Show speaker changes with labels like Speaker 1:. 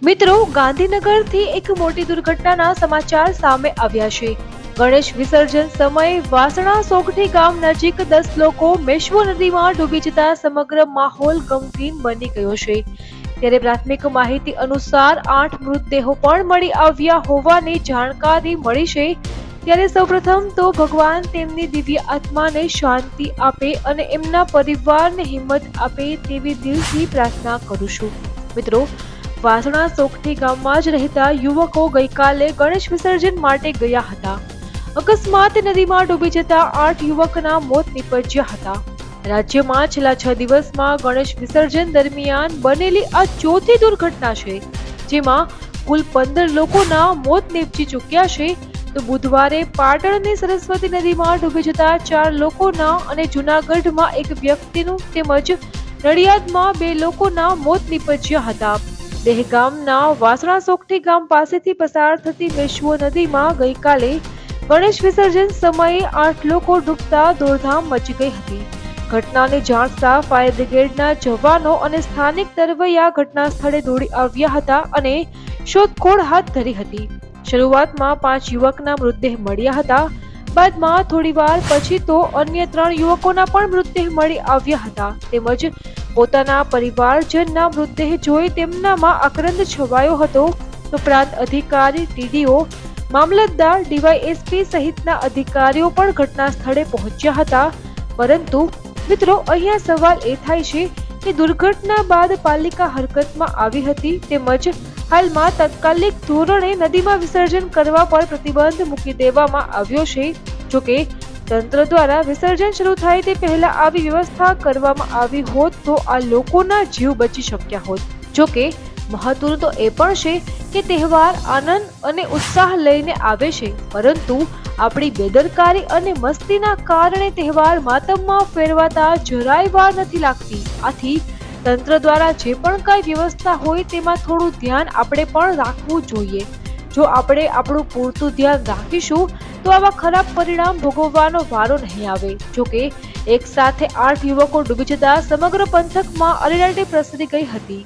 Speaker 1: મિત્રો, ગાંધીનગરથી એક મોટી દુર્ઘટનાના સમાચાર સામે આવ્યા છે. ગણેશ વિસર્જન સમયે વાસણા સોગઠી ગામ નજીક દસ લોકો મેશ્વો નદીમાં ડૂબી જતા સમગ્ર માહોલ ગમગીન બની ગયો છે. ત્યારે પ્રાથમિક માહિતી અનુસાર આઠ મૃતદેહો પણ મળી આવ્યા હોવાની જાણકારી મળી છે. ત્યારે સૌપ્રથમ તો ભગવાન તેમની દિવ્ય આત્માને શાંતિ આપે અને એમના પરિવારને હિંમત આપે તેવી દિલથી પ્રાર્થના કરું છું. મિત્રો વાસણા સોખઠી ગામમાં જ રહેતા યુવકો ગઈકાલે ગણેશ વિસર્જન માટે ગયા હતા. અકસ્માત નદીમાં ડૂબી જતા આઠ યુવકના મોત નીપજ્યા હતા. રાજ્યમાં છેલ્લા છ દિવસમાં ગણેશ વિસર્જન દરમિયાન બનેલી આ ચોથી દુર્ઘટના છે, જેમાં કુલ પંદર લોકોના મોત નીપજી ચૂક્યા છે, તો બુધવારે પાટણની સરસ્વતી નદીમાં ડૂબી જતા ચાર લોકોના અને જૂનાગઢમાં એક વ્યક્તિનું તેમજ નડિયાદમાં બે લોકોના મોત નીપજ્યા હતા. દહેગામના વાસણા સોગઠી ગામ પાસેથી પસાર થતી મેશ્વો નદીમાં ગઈકાલે ગણેશ વિસર્જન સમયે આઠ લોકો ડૂબતા દોડધામ મચી ગઈ હતી. ઘટનાને જાણતા ફાયર બ્રિગેડના જવાનો અને સ્થાનિક તરવૈયા ઘટના સ્થળે દોડી આવ્યા હતા અને શોધખોળ હાથ ધરી હતી. શરૂઆતમાં પાંચ યુવકના મૃતદેહ મળ્યા હતા. બાદમાં થોડી વાર પછી તો અન્ય ત્રણ યુવકોના પણ મૃતદેહ મળી આવ્યા હતા. તેમજ પોતાના પરિવારજનના મૃતદેહ જોઈ તેમનામાં આક્રંદ છવાયો હતો. તો પ્રાંત અધિકારી, ટીડીઓ, મામલતદાર, ડીવાયએસપી સહિતના અધિકારીઓ પણ ઘટના સ્થળે પહોંચ્યા હતા. પરંતુ મિત્રો, અહીંયા સવાલ એ થાય છે કે દુર્ઘટના બાદ પાલિકા હરકતમાં આવી હતી તેમજ હાલમાં તાત્કાલિક ધોરણે નદીમાં વિસર્જન કરવા પર પ્રતિબંધ મૂકી દેવામાં આવ્યો છે. જોકે તંત્ર દ્વારા વિસર્જન શરૂ થાય તે પહેલા આવી વ્યવસ્થા કરવામાં આવી હોત તો આ લોકોના જીવ બચી શક્યા હોત. જોકે મહત્વનું તો એ પણ છે કે તહેવાર આનંદ અને ઉત્સાહ લઈને આવે છે, પરંતુ આપણી બેદરકારી અને મસ્તીના કારણે તહેવાર માતમમાં ફેરવાતા જરાય વાર નથી લાગતી. આથી તંત્ર દ્વારા જે પણ કાંઈ વ્યવસ્થા હોય તેમાં થોડું ધ્યાન આપણે પણ રાખવું જોઈએ. જો આપણે આપણું પૂરતું ધ્યાન રાખીશું તો આવા ખરાબ પરિણામ ભોગવવાનો વારો નહીં આવે. જોકે, એક સાથે આઠ યુવકો ડૂબી જતા સમગ્ર પંથકમાં અરેરાટી પ્રસરી ગઈ હતી.